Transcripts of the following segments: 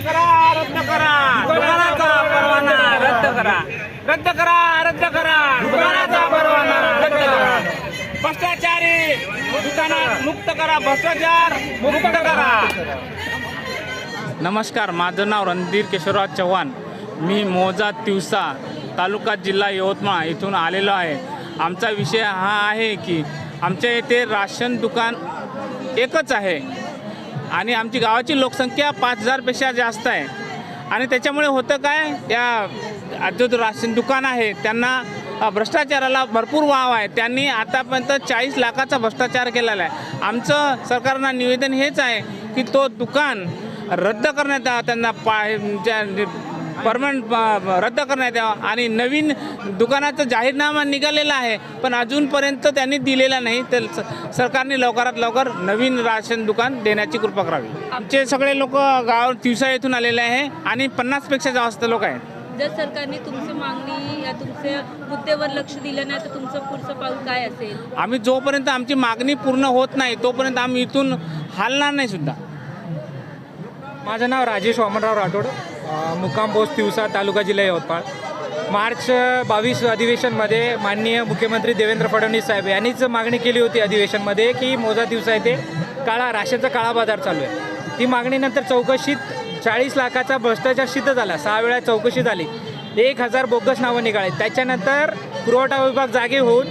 करा रद्द करा. दुकानाचा परवाना रद्द करा. रद्द करा रद्द करा. दुकानाचा परवाना रद्द करा. भ्रष्टाचारी दुकानात मुक्त करा भ्रष्टाचार मुक्त करा. नमस्कार माझं नाव रणधीर केशवराज चव्हाण. मी मोजा तिवसा तालुका जिल्हा यवतमाळ इथून आलेलो आहे. आमचा विषय हा आहे की आमच्या इथे राशन दुकान एकच आहे. आणि आमची गावाची लोकसंख्या पाच हजारपेक्षा जास्त आहे. आणि त्याच्यामुळे होतं काय या जो राशन दुकान आहे त्यांना भ्रष्टाचाराला भरपूर वाव आहे. त्यांनी आतापर्यंत चाळीस लाखाचा भ्रष्टाचार केलेला आहे. आमचं सरकारना निवेदन हेच आहे की तो दुकान रद्द करण्यात त्यांना पा परमनंट रद्द करण्यात यावा. आणि नवीन दुकानाचं जाहीरनामा निघालेला आहे पण अजूनपर्यंत त्यांनी दिलेला नाही. तर स- सरकारने लवकरात लवकर नवीन राशन दुकान देण्याची कृपा करावी. आमचे सगळे लोक गाव तिवसा येथून आलेले आहे आणि पन्नासपेक्षा जास्त लोक आहेत. जर सरकारने तुमची मागणी या तुमच्या मुद्द्यावर लक्ष दिलं नाही तर तुमचं पुढचं पाऊल काय असेल? आम्ही जोपर्यंत आमची मागणी पूर्ण होत नाही तोपर्यंत आम्ही इथून हालणार नाही सुद्धा. माझं नाव राजेश वामनराव राठोड. मुक्काम पोस्ट तिवसा तालुका जिल्हा यवतमाळ. मार्च बावीस अधिवेशनमध्ये माननीय मुख्यमंत्री देवेंद्र फडणवीस साहेब यांनीच मागणी केली होती अधिवेशनमध्ये की मोजा दिवसा येथे काळा राशनचा काळा बाजार चालू आहे. ती मागणीनंतर चौकशीत चाळीस लाखाचा भ्रष्टाचार सिद्ध झाला. सहा वेळा चौकशी झाली. एक हजार बोगस नावं निघाली त्याच्यानंतर पुरवठा विभाग जागे होऊन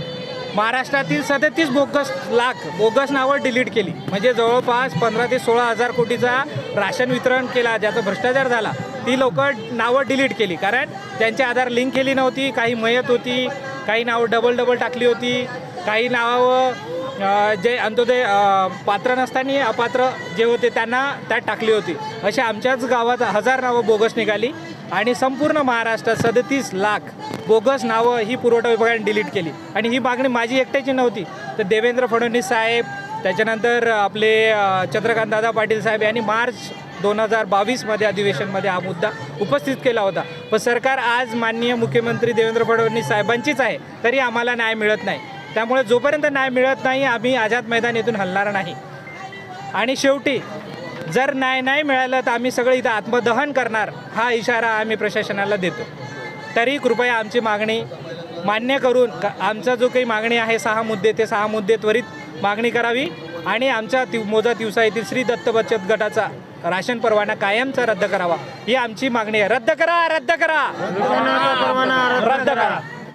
महाराष्ट्रातील सदतीस बोगस लाख बोगस नावं डिलीट केली. म्हणजे जवळपास पंधरा ते सोळा हजार कोटीचा राशन वितरण केला ज्याचा भ्रष्टाचार झाला. ती लोक नावं डिलीट केली. कारण त्यांची आधार लिंक केली नव्हती काही मयत होती काही नावं डबल डबल टाकली होती काही नावं जे अंत्योदय पात्र नसताना अपात्र जे होते त्यांना त्यात टाकली होती. अशा आमच्याच गावात हजार नावं बोगस निघाली आणि संपूर्ण महाराष्ट्रात सदतीस लाख बोगस नावं ही पुरवठा विभागाने डिलीट केली. आणि ही मागणी माझी एकट्याची नव्हती. तर देवेंद्र फडणवीस साहेब त्याच्यानंतर आपले चंद्रकांत दादा पाटील साहेब यांनी मार्च दोन हजार बावीसमध्ये अधिवेशनमध्ये हा मुद्दा उपस्थित केला होता. पण सरकार आज माननीय मुख्यमंत्री देवेंद्र फडणवीस साहेबांचीच आहे तरी आम्हाला न्याय मिळत नाही. त्यामुळे जोपर्यंत न्याय मिळत नाही आम्ही आझाद मैदान येथून हलणार नाही. आणि शेवटी जर न्याय नाही मिळालं तर आम्ही सगळं इथं आत्मदहन करणार हा इशारा आम्ही प्रशासनाला देतो. तरी कृपया आमची मागणी मान्य करून का- आमचा जो काही मागणी आहे सहा मुद्दे ते सहा मुद्दे त्वरित मागणी करावी आणि आमच्या तिव मोजा तिवसा येथील श्री दत्त बचत गटाचा राशन परवाना कायमचा रद्द करावा. ही आमची मागणी आहे. रद्द करा रद्द करा. रद्द करा.